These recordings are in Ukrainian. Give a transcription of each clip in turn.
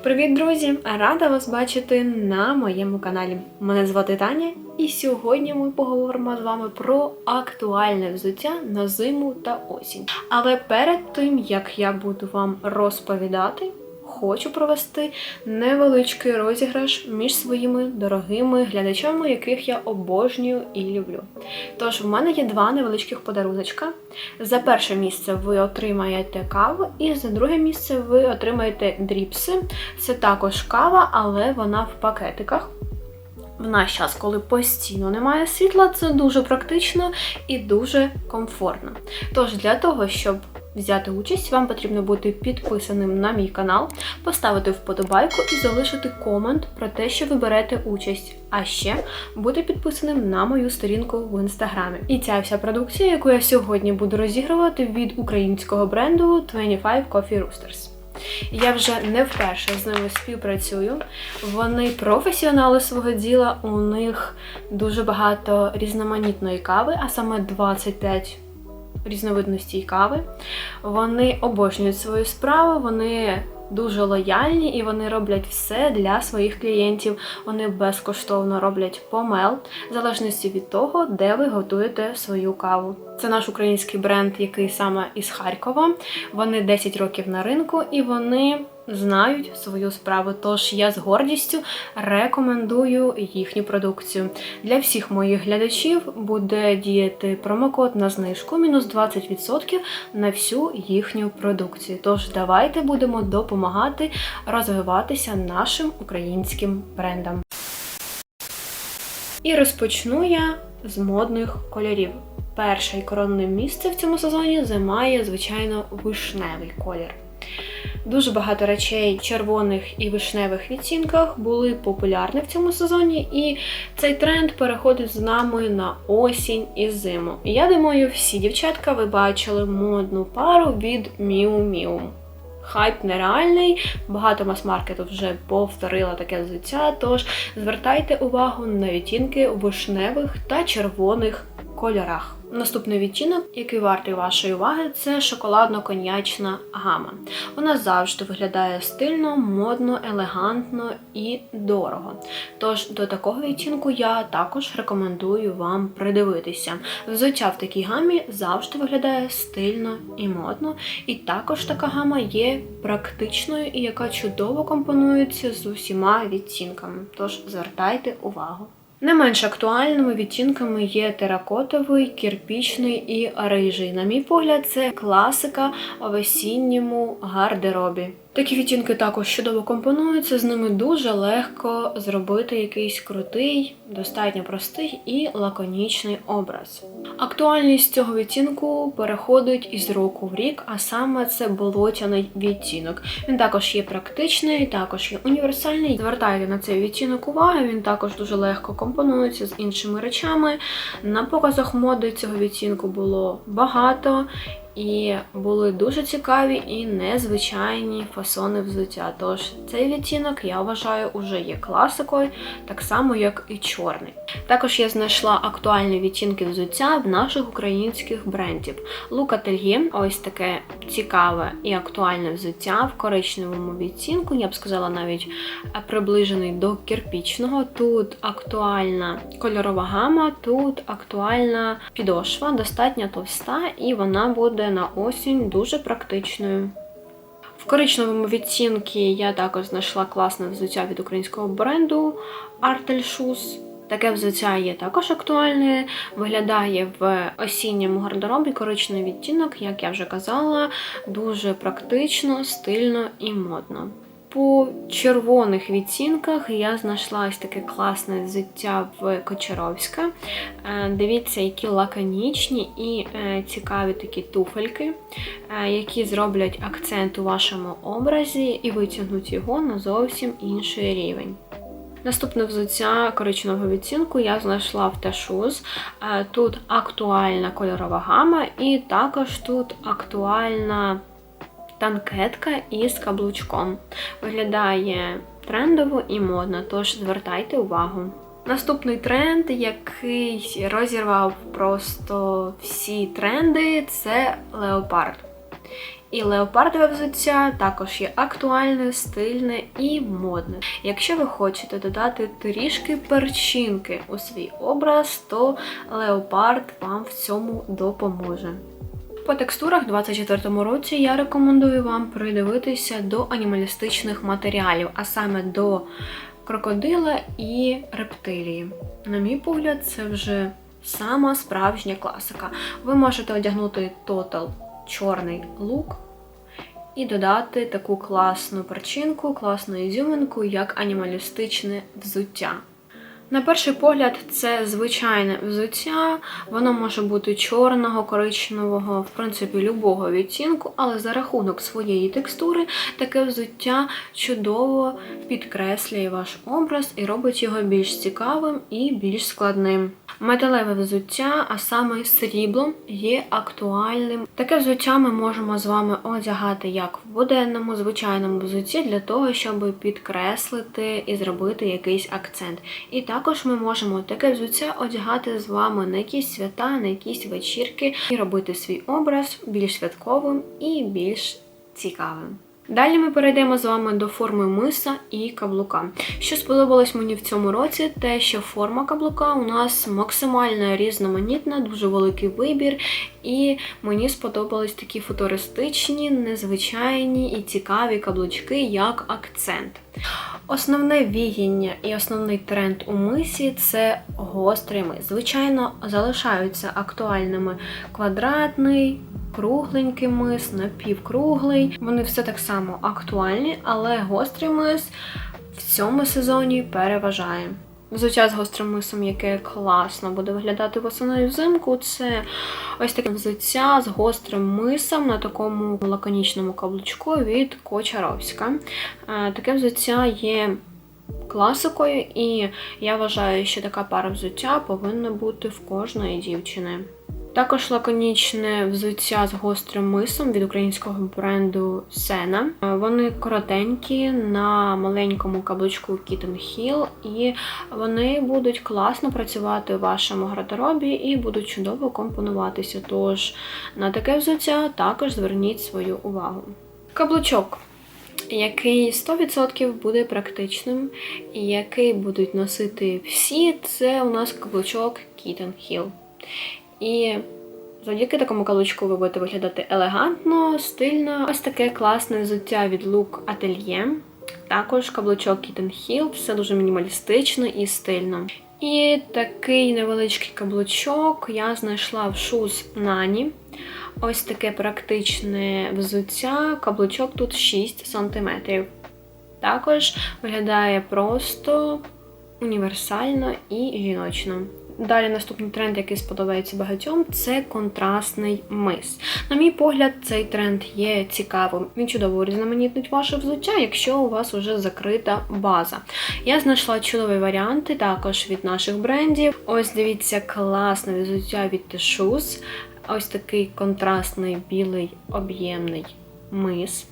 Привіт, друзі! Рада вас бачити на моєму каналі. Мене звати Таня, і сьогодні ми поговоримо з вами про актуальне взуття на зиму та осінь. Але перед тим як я буду вам розповідати, хочу провести невеличкий розіграш між своїми дорогими глядачами, яких я обожнюю і люблю. Тож, в мене є два невеличких подаруночка. За перше місце ви отримаєте каву, і за друге місце ви отримаєте дріпси. Це також кава, але вона в пакетиках. В наш час, коли постійно немає світла, це дуже практично і дуже комфортно. Тож для того, щоб взяти участь, вам потрібно бути підписаним на мій канал, поставити вподобайку і залишити комент про те, що ви берете участь. А ще бути підписаним на мою сторінку в інстаграмі. І ця вся продукція, яку я сьогодні буду розігрувати від українського бренду 25 Coffee Roosters. Я вже не вперше з ними співпрацюю. Вони професіонали свого діла. У них дуже багато різноманітної кави, а саме 25 різновидностей кави. Вони обожнюють свою справу, вони дуже лояльні і вони роблять все для своїх клієнтів. Вони безкоштовно роблять помел, в залежності від того, де ви готуєте свою каву. Це наш український бренд, який саме із Харкова. Вони 10 років на ринку і вони знають свою справу. Тож я з гордістю рекомендую їхню продукцію. Для всіх моїх глядачів буде діяти промокод на знижку мінус 20% на всю їхню продукцію. Тож давайте будемо допомагати розвиватися нашим українським брендам. І розпочну я з модних кольорів. Перше і коронне місце в цьому сезоні займає, звичайно, вишневий колір. Дуже багато речей червоних і вишневих відцінках були популярні в цьому сезоні, і цей тренд переходить з нами на осінь і зиму. Я думаю, всі дівчатка ви бачили модну пару від Miu Miu. Хайп нереальний, багато мас-маркету вже повторила таке взуття, тож звертайте увагу на відтінки вишневих та червоних кольорах. Наступний відтінок, який вартий вашої уваги, це шоколадно-коньячна гама. Вона завжди виглядає стильно, модно, елегантно і дорого. Тож до такого відтінку я також рекомендую вам придивитися. Взуття в такій гамі завжди виглядає стильно і модно, і також така гама є практичною і яка чудово компонується з усіма відтінками. Тож звертайте увагу. Не менш актуальними відтінками є теракотовий, кірпічний і рижий. На мій погляд, це класика в осінньому гардеробі. Такі відтінки також чудово компонуються, з ними дуже легко зробити якийсь крутий, достатньо простий і лаконічний образ. Актуальність цього відтінку переходить із року в рік, а саме це болотяний відтінок. Він також є практичний, також є універсальний. Звертайте на цей відтінок уваги, він також дуже легко компонується з іншими речами. На показах моди цього відтінку було багато. І були дуже цікаві і незвичайні фасони взуття. Тож цей відтінок, я вважаю, уже є класикою, так само, як і чорний. Також я знайшла актуальні відтінки взуття в наших українських брендів. Лук Ательє, ось таке цікаве і актуальне взуття в коричневому відтінку, я б сказала, навіть приближений до кирпічного. Тут актуальна кольорова гама, тут актуальна підошва, достатньо товста, і вона буде на осінь дуже практичною. В коричневому відцінці я також знайшла класне взуття від українського бренду Artel Shoes. Таке взуття є також актуальне, виглядає в осінньому гардеробі коричневий відтінок, як я вже казала, дуже практично, стильно і модно. По червоних відцінках я знайшла ось таке класне взуття в Кочаровська. Е, Дивіться, які лаконічні і е, цікаві такі туфельки, е, які зроблять акцент у вашому образі і витягнуть його на зовсім інший рівень. Наступне взуття коричневого відцінку я знайшла в T-Shoes. Тут актуальна кольорова гама, і також тут актуальна танкетка із каблучком. Виглядає трендово і модно, тож звертайте увагу. Наступний тренд, який розірвав просто всі тренди, це леопард. І леопардове взуття також є актуальне, стильне і модне. Якщо ви хочете додати трішки перчинки у свій образ, то леопард вам в цьому допоможе. По текстурах у 24-му році я рекомендую вам придивитися до анімалістичних матеріалів, а саме до крокодила і рептилії. На мій погляд, це вже сама справжня класика. Ви можете одягнути тотал чорний лук і додати таку класну перчинку, класну ізюминку, як анімалістичне взуття. На перший погляд, це звичайне взуття, воно може бути чорного, коричневого, в принципі, любого відтінку, але за рахунок своєї текстури таке взуття чудово підкреслює ваш образ і робить його більш цікавим і більш складним. Металеве взуття, а саме сріблом, є актуальним. Таке взуття ми можемо з вами одягати як в буденному, звичайному взутті, для того, щоб підкреслити і зробити якийсь акцент. І також ми можемо таке взуття одягати з вами на якісь свята, на якісь вечірки і робити свій образ більш святковим і більш цікавим. Далі ми перейдемо з вами до форми миса і каблука. Що сподобалось мені в цьому році, те, що форма каблука у нас максимально різноманітна, дуже великий вибір, і мені сподобались такі футуристичні, незвичайні і цікаві каблучки як акцент. Основне віяння і основний тренд у мисі це гострий мис. Звичайно, залишаються актуальними квадратний, кругленький мис, напівкруглий. Вони все так само актуальні, але гострий мис в цьому сезоні переважає. Взуття з гострим мисом, яке класно буде виглядати восени і взимку, це ось таке взуття з гострим мисом на такому лаконічному каблучку від Кочаровська. Е, Таке взуття є класикою, і я вважаю, що така пара взуття повинна бути в кожної дівчини. Також лаконічне взуття з гострим мисом від українського бренду Сена. Вони коротенькі на маленькому каблучку Kitten Hill, і вони будуть класно працювати в вашому гардеробі і будуть чудово компонуватися. Тож на таке взуття також зверніть свою увагу. Каблучок. Який 100% буде практичним, і який будуть носити всі, це у нас каблучок Kitten Hill. І завдяки такому каблучку ви будете виглядати елегантно, стильно. Ось таке класне взуття від Look Atelier. Також каблучок Kitten Hill, все дуже мінімалістично і стильно. І такий невеличкий каблучок я знайшла в Shoes Nani. Ось таке практичне взуття. Каблучок тут 6 см. Також виглядає просто універсально і жіночно. Далі наступний тренд, який сподобається багатьом, це контрастний мис. На мій погляд, цей тренд є цікавим. Він чудово урізноманітнить ваше взуття, якщо у вас вже закрита база. Я знайшла чудові варіанти також від наших брендів. Ось дивіться, класне взуття від The Shoes. Ось такий контрастний білий об'ємний мис.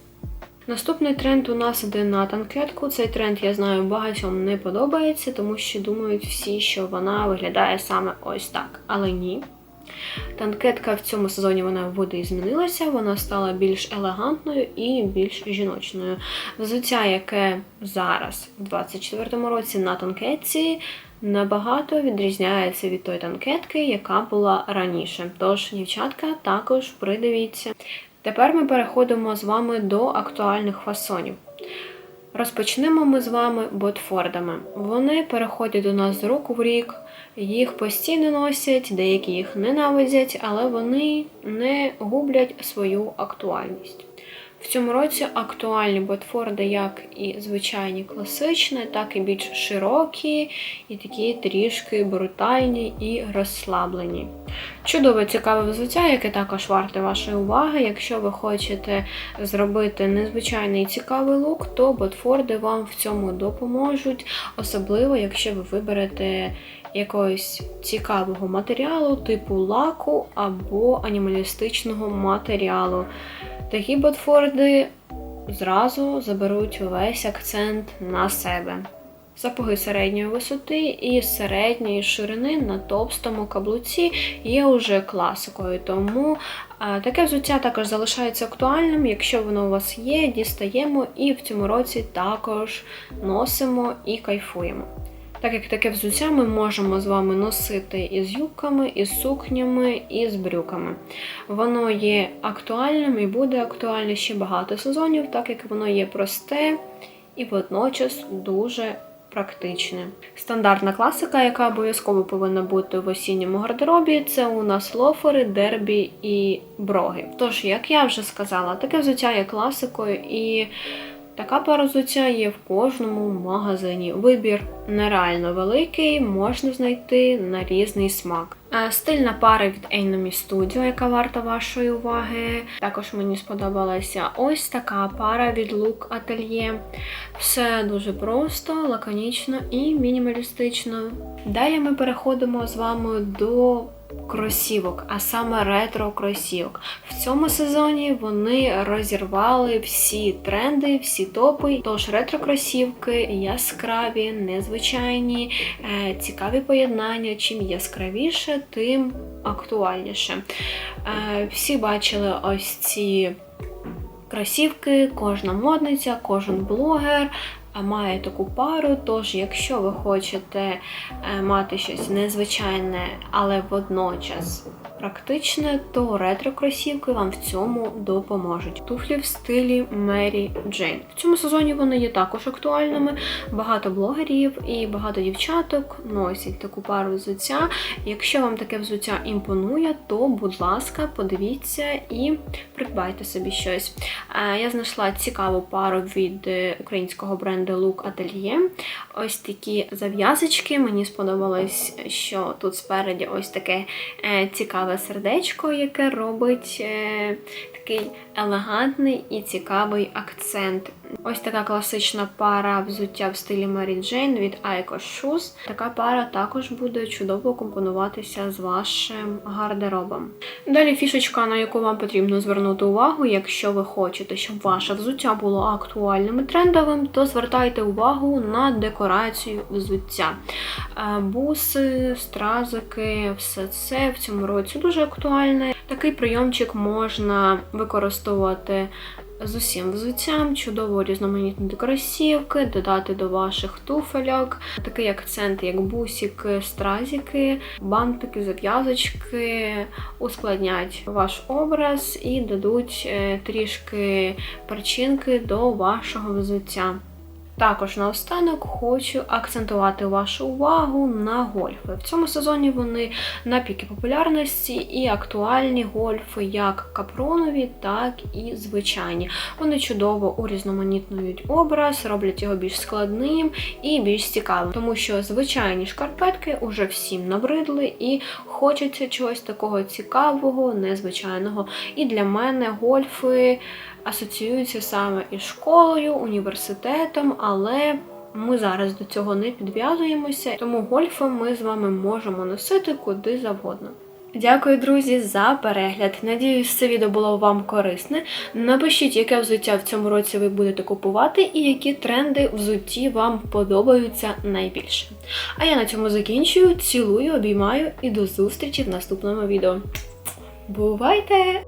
Наступний тренд у нас іде на танкетку. Цей тренд, я знаю, багатьом не подобається, тому що думають всі, що вона виглядає саме ось так. Але ні. Танкетка в цьому сезоні вона буде і змінилася, вона стала більш елегантною і більш жіночною. Взуття, яке зараз, в 24-му році, на танкетці, набагато відрізняється від тої танкетки, яка була раніше. Тож, дівчатка, також придивіться. Тепер ми переходимо з вами до актуальних фасонів. Розпочнемо ми з вами ботфордами. Вони переходять до нас з року в рік, їх постійно носять, деякі їх ненавидять, але вони не гублять свою актуальність. В цьому році актуальні ботфорди як і звичайні класичні, так і більш широкі, і такі трішки брутальні і розслаблені. Чудове цікаве взуття, яке також варте вашої уваги. Якщо ви хочете зробити незвичайний цікавий лук, то ботфорди вам в цьому допоможуть, особливо, якщо ви виберете якогось цікавого матеріалу, типу лаку або анімалістичного матеріалу. Такі ботфорди зразу заберуть весь акцент на себе. Сапоги середньої висоти і середньої ширини на товстому каблуці є уже класикою, тому е, таке взуття також залишається актуальним. Якщо воно у вас є, дістаємо і в цьому році також носимо і кайфуємо. Так як таке взуття ми можемо з вами носити із юбками, із сукнями, і з брюками. Воно є актуальним і буде актуальне ще багато сезонів, так як воно є просте і водночас дуже практичне. Стандартна класика, яка обов'язково повинна бути в осінньому гардеробі, це у нас лофери, дербі і броги. Тож, як я вже сказала, таке взуття є класикою і. Така пара взуття є в кожному магазині. Вибір нереально великий, можна знайти на різний смак. Е, Стильна пара від Enemy Studio, яка варта вашої уваги. Також мені сподобалася ось така пара від Look Atelier. Все дуже просто, лаконічно і мінімалістично. Далі ми переходимо з вами до кросівок, а саме ретро кросівок. В цьому сезоні вони розірвали всі тренди, всі топи. Тож ретро кросівки яскраві, незвичайні, е, цікаві поєднання. Чим яскравіше, тим актуальніше. Е, Всі бачили ось ці кросівки, кожна модниця, кожен блогер. Має таку пару, тож, якщо ви хочете е, мати щось незвичайне, але водночас практичне, то ретро-кросівки вам в цьому допоможуть. Туфлі в стилі Мері Джейн. В цьому сезоні вони є також актуальними. Багато блогерів і багато дівчаток носять таку пару взуття. Якщо вам таке взуття імпонує, то, будь ласка, подивіться і придбайте собі щось. Е, Я знайшла цікаву пару від українського бренду Look Atelier. Ось такі зав'язочки. Мені сподобалось, що тут спереді ось таке е, цікаве сердечко, яке робить е, такий елегантний і цікавий акцент. Ось така класична пара взуття в стилі Mary Jane від Aiko Shoes. Така пара також буде чудово компонуватися з вашим гардеробом. Далі фішечка, на яку вам потрібно звернути увагу, якщо ви хочете, щоб ваше взуття було актуальним і трендовим, то звертайте увагу на декорацію взуття. Е, Буси, стразики, все це в цьому році дуже актуальне. Такий прийомчик можна використовувати з усім взуттям, чудово різноманітні кросівки, додати до ваших туфельок, такий акцент, як бусики, стразіки, бантики, зав'язочки ускладнять ваш образ і дадуть е, трішки перчинки до вашого взуття. Також наостанок хочу акцентувати вашу увагу на гольфи. В цьому сезоні вони на піки популярності і актуальні гольфи як капронові, так і звичайні. Вони чудово урізноманітнують образ, роблять його більш складним і більш цікавим, тому що звичайні шкарпетки уже всім набридли і хочеться чогось такого цікавого, незвичайного. І для мене гольфи асоціюються саме із школою, університетом, але ми зараз до цього не підв'язуємося, тому гольфи ми з вами можемо носити куди завгодно. Дякую, друзі, за перегляд. Надіюсь, це відео було вам корисне. Напишіть, яке взуття в цьому році ви будете купувати і які тренди взутті вам подобаються найбільше. А я на цьому закінчую. Цілую, обіймаю і до зустрічі в наступному відео. Бувайте!